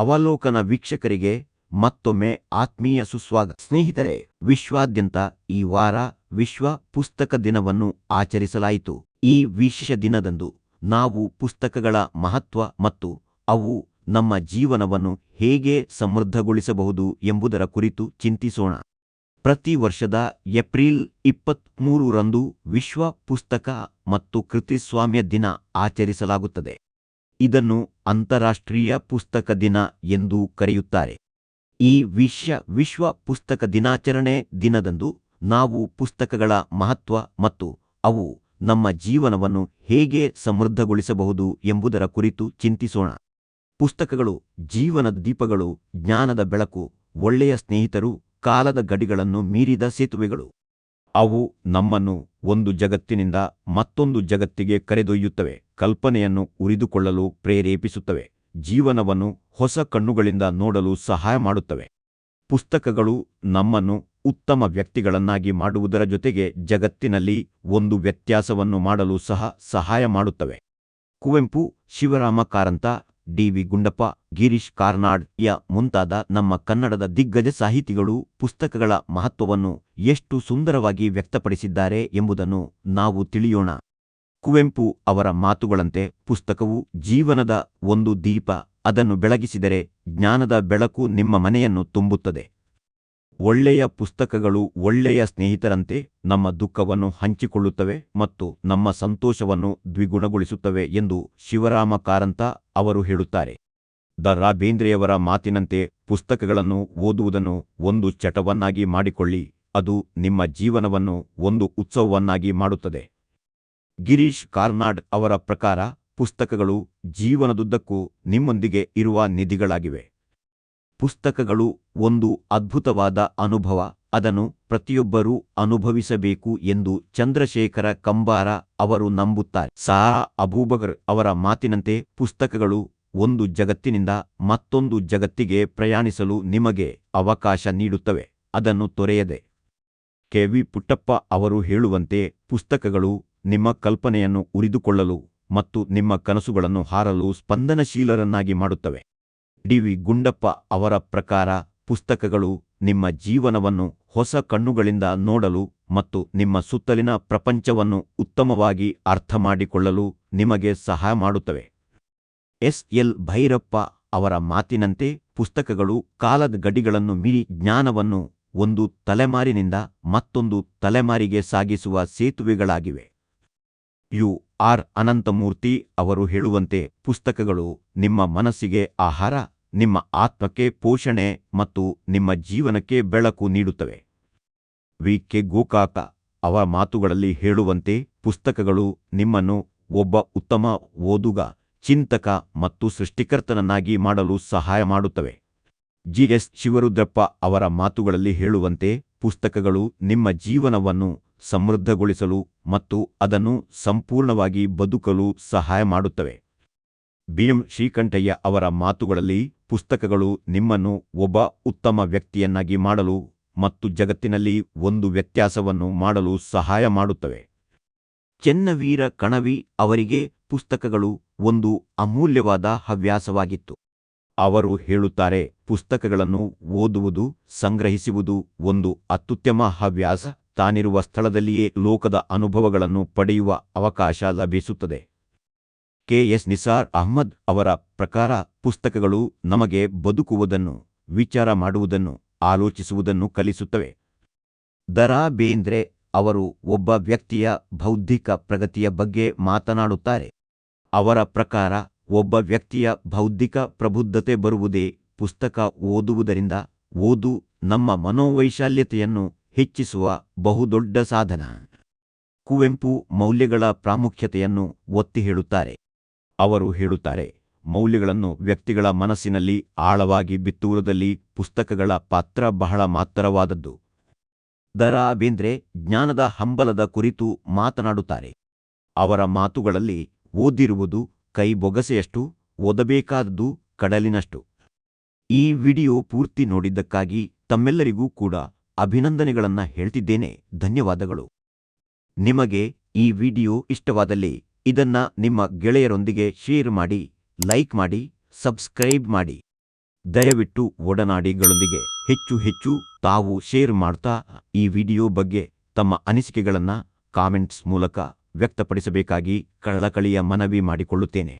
ಅವಲೋಕನ ವೀಕ್ಷಕರಿಗೆ ಮತ್ತೊಮ್ಮೆ ಆತ್ಮೀಯ ಸುಸ್ವಾಗ ಸ್ನೇಹಿತರೆ, ವಿಶ್ವಾದ್ಯಂತ ಈ ವಾರ ವಿಶ್ವ ಪುಸ್ತಕ ದಿನವನ್ನು ಆಚರಿಸಲಾಯಿತು. ಈ ವಿಶೇಷ ದಿನದಂದು ನಾವು ಪುಸ್ತಕಗಳ ಮಹತ್ವ ಮತ್ತು ಅವು ನಮ್ಮ ಜೀವನವನ್ನು ಹೇಗೆ ಸಮೃದ್ಧಗೊಳಿಸಬಹುದು ಎಂಬುದರ ಕುರಿತು ಚಿಂತಿಸೋಣ. ಪ್ರತಿ ವರ್ಷದ ಏಪ್ರಿಲ್ ಇಪ್ಪತ್ಮೂರರಂದು ವಿಶ್ವ ಪುಸ್ತಕ ಮತ್ತು ಕೃತಿಸ್ವಾಮ್ಯ ದಿನ ಆಚರಿಸಲಾಗುತ್ತದೆ. ಇದನ್ನು ಅಂತಾರಾಷ್ಟ್ರೀಯ ಪುಸ್ತಕ ದಿನ ಎಂದೂ ಕರೆಯುತ್ತಾರೆ. ಈ ವಿಶ್ವ ವಿಶ್ವ ಪುಸ್ತಕ ದಿನಾಚರಣೆ ದಿನದಂದು ನಾವು ಪುಸ್ತಕಗಳ ಮಹತ್ವ ಮತ್ತು ಅವು ನಮ್ಮ ಜೀವನವನ್ನು ಹೇಗೆ ಸಮೃದ್ಧಗೊಳಿಸಬಹುದು ಎಂಬುದರ ಕುರಿತು ಚಿಂತಿಸೋಣ. ಪುಸ್ತಕಗಳು ಜೀವನದ ದೀಪಗಳು, ಜ್ಞಾನದ ಬೆಳಕು, ಒಳ್ಳೆಯ ಸ್ನೇಹಿತರು, ಕಾಲದ ಗಡಿಗಳನ್ನು ಮೀರಿದ ಸೇತುವೆಗಳು. ಅವು ನಮ್ಮನ್ನು ಒಂದು ಜಗತ್ತಿನಿಂದ ಮತ್ತೊಂದು ಜಗತ್ತಿಗೆ ಕರೆದೊಯ್ಯುತ್ತವೆ. ಕಲ್ಪನೆಯನ್ನು ಉರಿದುಕೊಳ್ಳಲು ಪ್ರೇರೇಪಿಸುತ್ತವೆ. ಜೀವನವನ್ನು ಹೊಸ ಕಣ್ಣುಗಳಿಂದ ನೋಡಲು ಸಹಾಯ ಮಾಡುತ್ತವೆ. ಪುಸ್ತಕಗಳು ನಮ್ಮನ್ನು ಉತ್ತಮ ವ್ಯಕ್ತಿಗಳನ್ನಾಗಿ ಮಾಡುವುದರ ಜೊತೆಗೆ ಜಗತ್ತಿನಲ್ಲಿ ಒಂದು ವ್ಯತ್ಯಾಸವನ್ನು ಮಾಡಲು ಸಹ ಸಹಾಯ ಮಾಡುತ್ತವೆ. ಕುವೆಂಪು, ಶಿವರಾಮ ಕಾರಂತ ಡಿವಿ ಗುಂಡಪ್ಪ, ಗಿರೀಶ್ ಕಾರ್ನಾಡ್ ಯ ಮುಂತಾದ ನಮ್ಮ ಕನ್ನಡದ ದಿಗ್ಗಜ ಸಾಹಿತಿಗಳು ಪುಸ್ತಕಗಳ ಮಹತ್ವವನ್ನು ಎಷ್ಟು ಸುಂದರವಾಗಿ ವ್ಯಕ್ತಪಡಿಸಿದ್ದಾರೆ ಎಂಬುದನ್ನು ನಾವು ತಿಳಿಯೋಣ. ಕುವೆಂಪು ಅವರ ಮಾತುಗಳಂತೆ ಪುಸ್ತಕವು ಜೀವನದ ಒಂದು ದೀಪ, ಅದನ್ನು ಬೆಳಗಿಸಿದರೆ ಜ್ಞಾನದ ಬೆಳಕು ನಿಮ್ಮ ಮನೆಯನ್ನು ತುಂಬುತ್ತದೆ. ಒಳ್ಳೆಯ ಪುಸ್ತಕಗಳು ಒಳ್ಳೆಯ ಸ್ನೇಹಿತರಂತೆ ನಮ್ಮ ದುಃಖವನ್ನು ಹಂಚಿಕೊಳ್ಳುತ್ತವೆ ಮತ್ತು ನಮ್ಮ ಸಂತೋಷವನ್ನು ದ್ವಿಗುಣಗೊಳಿಸುತ್ತವೆ ಎಂದು ಶಿವರಾಮ ಕಾರಂತ ಅವರು ಹೇಳುತ್ತಾರೆ. ದ ರಾಬೇಂದ್ರೆಯವರ ಮಾತಿನಂತೆ ಪುಸ್ತಕಗಳನ್ನು ಓದುವುದನ್ನು ಒಂದು ಚಟವನ್ನಾಗಿ ಮಾಡಿಕೊಳ್ಳಿ, ಅದು ನಿಮ್ಮ ಜೀವನವನ್ನು ಒಂದು ಉತ್ಸವವನ್ನಾಗಿ ಮಾಡುತ್ತದೆ. ಗಿರೀಶ್ ಕಾರ್ನಾಡ್ ಅವರ ಪ್ರಕಾರ ಪುಸ್ತಕಗಳು ಜೀವನದುದ್ದಕ್ಕೂ ನಿಮ್ಮೊಂದಿಗೆ ಇರುವ ನಿಧಿಗಳಾಗಿವೆ. ಪುಸ್ತಕಗಳು ಒಂದು ಅದ್ಭುತವಾದ ಅನುಭವ, ಅದನ್ನು ಪ್ರತಿಯೊಬ್ಬರೂ ಅನುಭವಿಸಬೇಕು ಎಂದು ಚಂದ್ರಶೇಖರ ಕಂಬಾರ ಅವರು ನಂಬುತ್ತಾರೆ. ಸಾ ಅಬೂಬಕರ್ ಅವರ ಮಾತಿನಂತೆ ಪುಸ್ತಕಗಳು ಒಂದು ಜಗತ್ತಿನಿಂದ ಮತ್ತೊಂದು ಜಗತ್ತಿಗೆ ಪ್ರಯಾಣಿಸಲು ನಿಮಗೆ ಅವಕಾಶ ನೀಡುತ್ತವೆ, ಅದನ್ನು ತೊರೆಯದೆ. ಕೆವಿ ಪುಟ್ಟಪ್ಪ ಅವರು ಹೇಳುವಂತೆ ಪುಸ್ತಕಗಳು ನಿಮ್ಮ ಕಲ್ಪನೆಯನ್ನು ಉರಿದುಕೊಳ್ಳಲು ಮತ್ತು ನಿಮ್ಮ ಕನಸುಗಳನ್ನು ಹಾರಲು ಸ್ಪಂದನಶೀಲರನ್ನಾಗಿ ಮಾಡುತ್ತವೆ. ಡಿವಿ ಗುಂಡಪ್ಪ ಅವರ ಪ್ರಕಾರ ಪುಸ್ತಕಗಳು ನಿಮ್ಮ ಜೀವನವನ್ನು ಹೊಸ ಕಣ್ಣುಗಳಿಂದ ನೋಡಲು ಮತ್ತು ನಿಮ್ಮ ಸುತ್ತಲಿನ ಪ್ರಪಂಚವನ್ನು ಉತ್ತಮವಾಗಿ ಅರ್ಥಮಾಡಿಕೊಳ್ಳಲು ನಿಮಗೆ ಸಹಾಯ ಮಾಡುತ್ತವೆ. ಎಸ್. ಎಲ್. ಭೈರಪ್ಪ ಅವರ ಮಾತಿನಂತೆ ಪುಸ್ತಕಗಳು ಕಾಲದ ಗಡಿಗಳನ್ನು ಮೀರಿ ಜ್ಞಾನವನ್ನು ಒಂದು ತಲೆಮಾರಿನಿಂದ ಮತ್ತೊಂದು ತಲೆಮಾರಿಗೆ ಸಾಗಿಸುವ ಸೇತುವೆಗಳಾಗಿವೆ. ಯು ಆರ್ ಅನಂತಮೂರ್ತಿ ಅವರು ಹೇಳುವಂತೆ ಪುಸ್ತಕಗಳು ನಿಮ್ಮ ಮನಸ್ಸಿಗೆ ಆಹಾರ, ನಿಮ್ಮ ಆತ್ಮಕ್ಕೆ ಪೋಷಣೆ ಮತ್ತು ನಿಮ್ಮ ಜೀವನಕ್ಕೆ ಬೆಳಕು ನೀಡುತ್ತವೆ. ವಿ. ಕೆ. ಗೋಕಾಕ ಅವರ ಮಾತುಗಳಲ್ಲಿ ಹೇಳುವಂತೆ ಪುಸ್ತಕಗಳು ನಿಮ್ಮನ್ನು ಒಬ್ಬ ಉತ್ತಮ ಓದುಗ, ಚಿಂತಕ ಮತ್ತು ಸೃಷ್ಟಿಕರ್ತನನ್ನಾಗಿ ಮಾಡಲು ಸಹಾಯ ಮಾಡುತ್ತವೆ. ಜಿ. ಎಸ್. ಶಿವರುದ್ರಪ್ಪ ಅವರ ಮಾತುಗಳಲ್ಲಿ ಹೇಳುವಂತೆ ಪುಸ್ತಕಗಳು ನಿಮ್ಮ ಜೀವನವನ್ನು ಸಮೃದ್ಧಗೊಳಿಸಲು ಮತ್ತು ಅದನ್ನು ಸಂಪೂರ್ಣವಾಗಿ ಬದುಕಲು ಸಹಾಯ ಮಾಡುತ್ತವೆ. ಬಿಎಂ ಶ್ರೀಕಂಠಯ್ಯ ಅವರ ಮಾತುಗಳಲ್ಲಿ ಪುಸ್ತಕಗಳು ನಿಮ್ಮನ್ನು ಒಬ್ಬ ಉತ್ತಮ ವ್ಯಕ್ತಿಯನ್ನಾಗಿ ಮಾಡಲು ಮತ್ತು ಜಗತ್ತಿನಲ್ಲಿ ಒಂದು ವ್ಯತ್ಯಾಸವನ್ನು ಮಾಡಲು ಸಹಾಯ ಮಾಡುತ್ತವೆ. ಚೆನ್ನವೀರ ಕಣವಿ ಅವರಿಗೆ ಪುಸ್ತಕಗಳು ಒಂದು ಅಮೂಲ್ಯವಾದ ಹವ್ಯಾಸವಾಗಿತ್ತು. ಅವರು ಹೇಳುತ್ತಾರೆ, ಪುಸ್ತಕಗಳನ್ನು ಓದುವುದು, ಸಂಗ್ರಹಿಸುವುದು ಒಂದು ಅತ್ಯುತ್ತಮ ಹವ್ಯಾಸ. ತಾನಿರುವ ಸ್ಥಳದಲ್ಲಿಯೇ ಲೋಕದ ಅನುಭವಗಳನ್ನು ಪಡೆಯುವ ಅವಕಾಶ ಲಭಿಸುತ್ತದೆ. ಕೆ. ಎಸ್. ನಿಸಾರ್ ಅಹ್ಮದ್ ಅವರ ಪ್ರಕಾರ ಪುಸ್ತಕಗಳು ನಮಗೆ ಬದುಕುವುದನ್ನು, ವಿಚಾರ ಮಾಡುವುದನ್ನು, ಆಲೋಚಿಸುವುದನ್ನು ಕಲಿಸುತ್ತವೆ. ದರಾ ಬೇಂದ್ರೆ ಅವರು ಒಬ್ಬ ವ್ಯಕ್ತಿಯ ಬೌದ್ಧಿಕ ಪ್ರಗತಿಯ ಬಗ್ಗೆ ಮಾತನಾಡುತ್ತಾರೆ. ಅವರ ಪ್ರಕಾರ ಒಬ್ಬ ವ್ಯಕ್ತಿಯ ಬೌದ್ಧಿಕ ಪ್ರಬುದ್ಧತೆ ಬರುವುದೇ ಪುಸ್ತಕ ಓದುವುದರಿಂದ ಓದು ನಮ್ಮ ಮನೋವೈಶಾಲ್ಯತೆಯನ್ನು ಹೆಚ್ಚಿಸುವ ಬಹುದೊಡ್ಡ ಸಾಧನ. ಕುವೆಂಪು ಮೌಲ್ಯಗಳ ಪ್ರಾಮುಖ್ಯತೆಯನ್ನು ಒತ್ತಿ ಹೇಳುತ್ತಾರೆ. ಅವರು ಹೇಳುತ್ತಾರೆ, ಮೌಲ್ಯಗಳನ್ನು ವ್ಯಕ್ತಿಗಳ ಮನಸ್ಸಿನಲ್ಲಿ ಆಳವಾಗಿ ಬಿತ್ತುವುದರಲ್ಲಿ ಪುಸ್ತಕಗಳ ಪಾತ್ರ ಬಹಳ ಮಾತ್ರವಾದದ್ದು. ದರಾ ಬೇಂದ್ರೆ ಜ್ಞಾನದ ಹಂಬಲದ ಕುರಿತು ಮಾತನಾಡುತ್ತಾರೆ. ಅವರ ಮಾತುಗಳಲ್ಲಿ ಓದಿರುವುದು ಕೈ ಬೊಗಸೆಯಷ್ಟು ಓದಬೇಕಾದದ್ದು ಕಡಲಿನಷ್ಟು. ಈ ವಿಡಿಯೋ ಪೂರ್ತಿ ನೋಡಿದ್ದಕ್ಕಾಗಿ ತಮ್ಮೆಲ್ಲರಿಗೂ ಕೂಡ ಅಭಿನಂದನೆಗಳನ್ನ ಹೇಳ್ತಿದ್ದೇನೆ. ಧನ್ಯವಾದಗಳು. ನಿಮಗೆ ಈ ವಿಡಿಯೋ ಇಷ್ಟವಾದಲ್ಲಿ ಇದನ್ನ ನಿಮ್ಮ ಗೆಳೆಯರೊಂದಿಗೆ ಶೇರ್ ಮಾಡಿ, ಲೈಕ್ ಮಾಡಿ, ಸಬ್ಸ್ಕ್ರೈಬ್ ಮಾಡಿ. ದಯವಿಟ್ಟು ಒಡನಾಡಿಗಳೊಂದಿಗೆ ಹೆಚ್ಚು ಹೆಚ್ಚು ತಾವು ಶೇರ್ ಮಾಡ್ತಾ ಈ ವಿಡಿಯೋ ಬಗ್ಗೆ ತಮ್ಮ ಅನಿಸಿಕೆಗಳನ್ನ ಕಾಮೆಂಟ್ಸ್ ಮೂಲಕ ವ್ಯಕ್ತಪಡಿಸಬೇಕಾಗಿ ಕಳಕಳಿಯ ಮನವಿ ಮಾಡಿಕೊಳ್ಳುತ್ತೇನೆ.